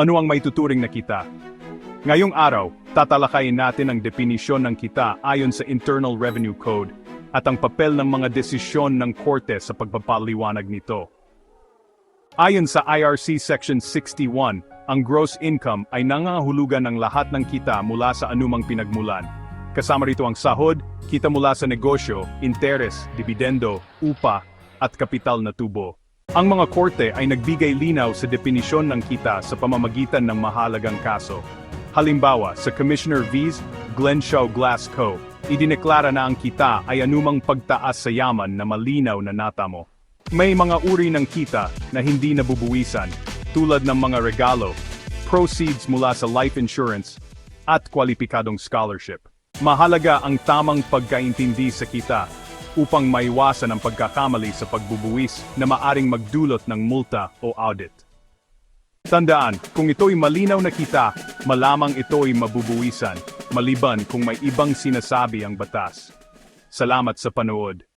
Ano ang may tuturing na kita? Ngayong araw, tatalakayin natin ang definisyon ng kita ayon sa Internal Revenue Code at ang papel ng mga desisyon ng korte sa pagpapaliwanag nito. Ayon sa IRC Section 61, ang gross income ay nangangahulugan ng lahat ng kita mula sa anumang pinagmulan. Kasama rito ang sahod, kita mula sa negosyo, interes, dividendo, upa, at kapital na tubo. Ang mga korte ay nagbigay linaw sa definisyon ng kita sa pamamagitan ng mahalagang kaso. Halimbawa, sa Commissioner V's Glenshaw Glass Co., idineklara na ang kita ay anumang pagtaas sa yaman na malinaw na natamo. May mga uri ng kita na hindi nabubuwisan, tulad ng mga regalo, proceeds mula sa life insurance, at kwalipikadong scholarship. Mahalaga ang tamang pagkaintindi sa kita upang maiwasan ang pagkakamali sa pagbubuwis na maaring magdulot ng multa o audit. Tandaan, kung ito'y malinaw na kita, malamang ito'y mabubuwisan, maliban kung may ibang sinasabi ang batas. Salamat sa panood.